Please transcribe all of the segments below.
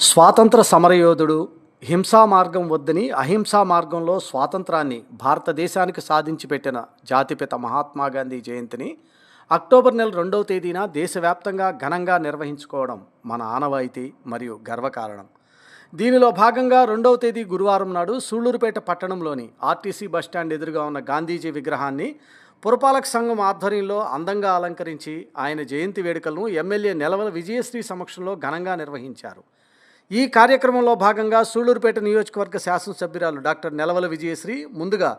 స్వాతంత్ర సమరయోధుడు హింసా మార్గం వద్దని అహింసా మార్గంలో స్వాతంత్రాన్ని భారతదేశానికి సాధించి పెట్టిన జాతిపిత మహాత్మా గాంధీ జయంతిని అక్టోబర్ నెల రెండవ తేదీన దేశవ్యాప్తంగా ఘనంగా నిర్వహించుకోవడం మన ఆనవాయితీ మరియు గర్వకారణం దీనిలో భాగంగా రెండవ తేదీ గురువారం నాడు సూళ్ళూరుపేట పట్టణంలోని ఆర్టీసీ బస్టాండ్ ఎదురుగా ఉన్న గాంధీజీ విగ్రహాన్ని పురపాలక సంఘం ఆధ్వర్యంలో అందంగా అలంకరించి ఆయన జయంతి వేడుకలను ఎమ్మెల్యే నెలవల విజయశ్రీ సమక్షంలో ఘనంగా నిర్వహించారు. ఈ కార్యక్రమంలో భాగంగా సూళ్ళూరుపేట నియోజకవర్గ శాసనసభ్యురాలు డాక్టర్ నెలవల విజయశ్రీ ముందుగా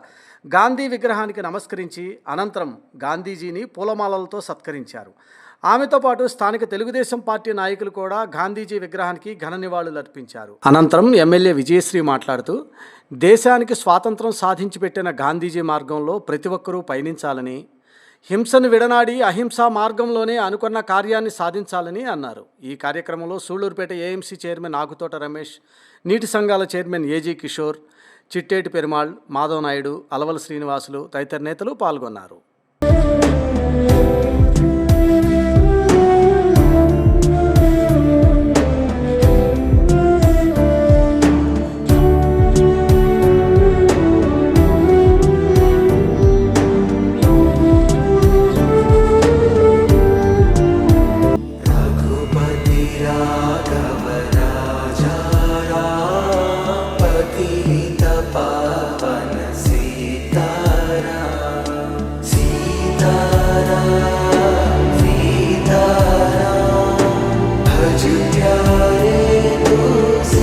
గాంధీ విగ్రహానికి నమస్కరించి అనంతరం గాంధీజీని పూలమాలలతో సత్కరించారు. ఆమెతో పాటు స్థానిక తెలుగుదేశం పార్టీ నాయకులు కూడా గాంధీజీ విగ్రహానికి ఘన నివాళులు అర్పించారు. అనంతరం ఎమ్మెల్యే విజయశ్రీ మాట్లాడుతూ దేశానికి స్వాతంత్రం సాధించి పెట్టిన గాంధీజీ మార్గంలో ప్రతి ఒక్కరూ పయనించాలని హింసను విడనాడి అహింసా మార్గంలోనే అనుకున్న కార్యాన్ని సాధించాలని అన్నారు. ఈ కార్యక్రమంలో సూళ్ళూరుపేట ఏఎంసీ చైర్మన్ ఆకుతోట రమేష్ నీటి సంఘాల చైర్మన్ ఏజీ కిషోర్ చిట్టేటి పెరుమాళ్ మాధవ్ నాయుడు అలవల శ్రీనివాసులు తదితర నేతలు పాల్గొన్నారు.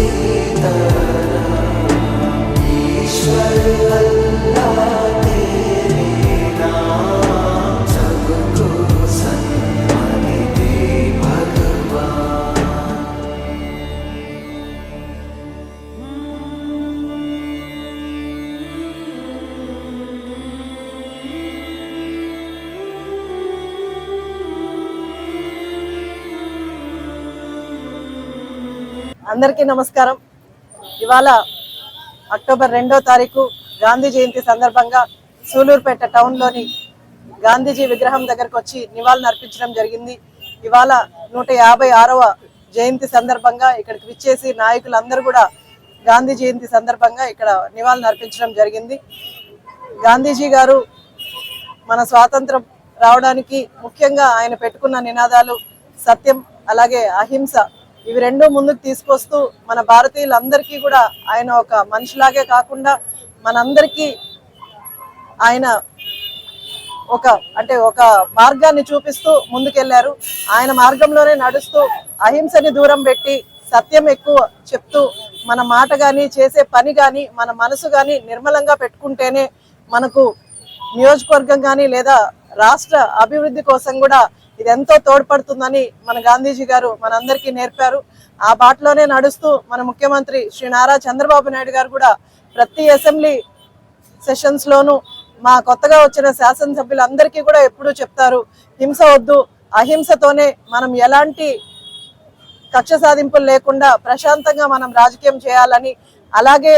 either. అందరికీ నమస్కారం. ఇవాళ అక్టోబర్ రెండో తారీఖు గాంధీ జయంతి సందర్భంగా సూలూరుపేట టౌన్లోని గాంధీజీ విగ్రహం దగ్గరకు వచ్చి నివాళులు అర్పించడం జరిగింది. ఇవాళ నూట యాభై ఆరవ జయంతి సందర్భంగా ఇక్కడికి విచ్చేసి నాయకులందరూ కూడా గాంధీ జయంతి సందర్భంగా ఇక్కడ నివాళులు అర్పించడం జరిగింది. గాంధీజీ గారు మన స్వాతంత్రం రావడానికి ముఖ్యంగా ఆయన పెట్టుకున్న నినాదాలు సత్యం అలాగే అహింస ఇవి రెండూ ముందుకు తీసుకొస్తూ మన భారతీయులందరికీ కూడా ఆయన ఒక మనిషిలాగే కాకుండా మనందరికీ ఆయన ఒక అంటే ఒక మార్గాన్ని చూపిస్తూ ముందుకెళ్ళారు. ఆయన మార్గంలోనే నడుస్తూ అహింసని దూరం పెట్టి సత్యం ఎక్కువ చెప్తూ మన మాట కానీ చేసే పని కానీ మన మనసు కానీ నిర్మలంగా పెట్టుకుంటేనే మనకు నియోజకవర్గం కానీ లేదా రాష్ట్ర అభివృద్ధి కోసం కూడా ఇది ఎంతో తోడ్పడుతుందని మన గాంధీజీ గారు మనందరికీ నేర్పారు. ఆ బాటలోనే నడుస్తూ మన ముఖ్యమంత్రి శ్రీ నారా చంద్రబాబు నాయుడు గారు కూడా ప్రతి అసెంబ్లీ సెషన్స్ లోను మా కొత్తగా వచ్చిన శాసనసభ్యులందరికీ కూడా ఎప్పుడూ చెప్తారు హింస వద్దు అహింసతోనే మనం ఎలాంటి కక్ష సాధింపులు లేకుండా ప్రశాంతంగా మనం రాజకీయం చేయాలని అలాగే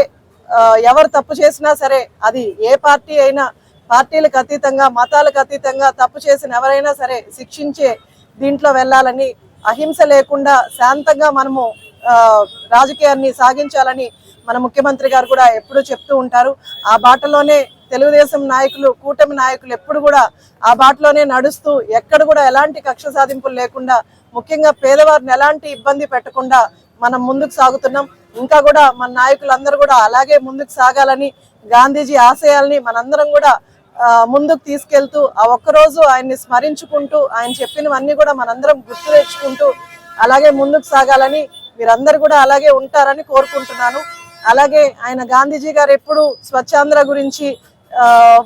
ఎవరు తప్పు చేసినా సరే అది ఏ పార్టీ అయినా పార్టీలకు అతీతంగా మతాలకు అతీతంగా తప్పు చేసిన ఎవరైనా సరే శిక్షించే దీంట్లో వెళ్ళాలని అహింస లేకుండా శాంతంగా మనము రాజకీయాన్ని సాగించాలని మన ముఖ్యమంత్రి గారు కూడా ఎప్పుడూ చెప్తూ ఉంటారు. ఆ బాటలోనే తెలుగుదేశం నాయకులు కూటమి నాయకులు ఎప్పుడు కూడా ఆ బాటలోనే నడుస్తూ ఎక్కడ కూడా ఎలాంటి కక్ష సాధింపులు లేకుండా ముఖ్యంగా పేదవారిని ఎలాంటి ఇబ్బంది పెట్టకుండా మనం ముందుకు సాగుతున్నాం. ఇంకా కూడా మన నాయకులందరూ కూడా అలాగే ముందుకు సాగాలని గాంధీజీ ఆశయాల్ని మనందరం కూడా ముందుకు తీసుకెళ్తూ ఆ ఒక్కరోజు ఆయన్ని స్మరించుకుంటూ ఆయన చెప్పినవన్నీ కూడా మనందరం గుర్తు తెచ్చుకుంటూ అలాగే ముందుకు సాగాలని మీరందరూ కూడా అలాగే ఉంటారని కోరుకుంటున్నాను. అలాగే ఆయన గాంధీజీ గారు ఎప్పుడు స్వచ్ఛాంధ్ర గురించి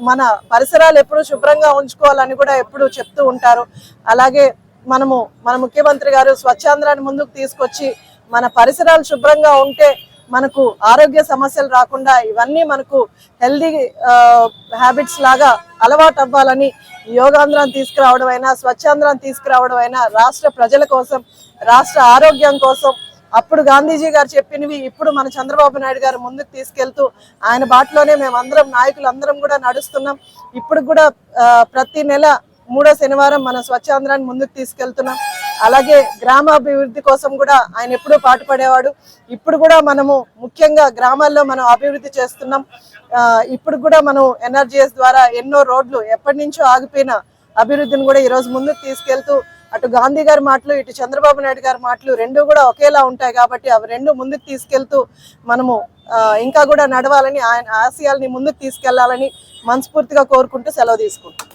మన పరిసరాలు ఎప్పుడు శుభ్రంగా ఉంచుకోవాలని కూడా ఎప్పుడు చెప్తూ ఉంటారు. అలాగే మనము మన ముఖ్యమంత్రి గారు స్వచ్ఛాంధ్రాన్ని ముందుకు తీసుకొచ్చి మన పరిసరాలు శుభ్రంగా ఉంటే మనకు ఆరోగ్య సమస్యలు రాకుండా ఇవన్నీ మనకు హెల్దీ హ్యాబిట్స్ లాగా అలవాటు అవ్వాలని యోగాంధ్రాన్ని తీసుకురావడం అయినా స్వచ్ఛాంధ్రం తీసుకురావడం అయినా రాష్ట్ర ప్రజల కోసం రాష్ట్ర ఆరోగ్యం కోసం అప్పుడు గాంధీజీ గారు చెప్పినవి ఇప్పుడు మన చంద్రబాబు నాయుడు గారు ముందుకు తీసుకెళ్తూ ఆయన బాటలోనే మేము అందరం నాయకులు అందరం కూడా నడుస్తున్నాం. ఇప్పుడు కూడా ప్రతి నెల మూడో శనివారం మన స్వచ్ఛాంధ్రాన్ని ముందుకు తీసుకెళ్తున్నాం. అలాగే గ్రామాభివృద్ధి కోసం కూడా ఆయన ఎప్పుడూ పాటుపడేవాడు. ఇప్పుడు కూడా మనము ముఖ్యంగా గ్రామాల్లో మనం అభివృద్ధి చేస్తున్నాం. ఆ, ఇప్పుడు కూడా మనం ఎన్ఆర్జీఎస్ ద్వారా ఎన్నో రోడ్లు ఎప్పటి నుంచో ఆగిపోయిన అభివృద్ధిని కూడా ఈ రోజు ముందుకు తీసుకెళ్తూ అటు గాంధీ గారి మాటలు ఇటు చంద్రబాబు నాయుడు గారి మాటలు రెండు కూడా ఒకేలా ఉంటాయి కాబట్టి అవి రెండు ముందుకు తీసుకెళ్తూ మనము ఇంకా కూడా నడవాలని ఆయన ఆశయాల్ని ముందుకు తీసుకెళ్ళాలని మనస్ఫూర్తిగా కోరుకుంటూ సెలవు తీసుకుంటాం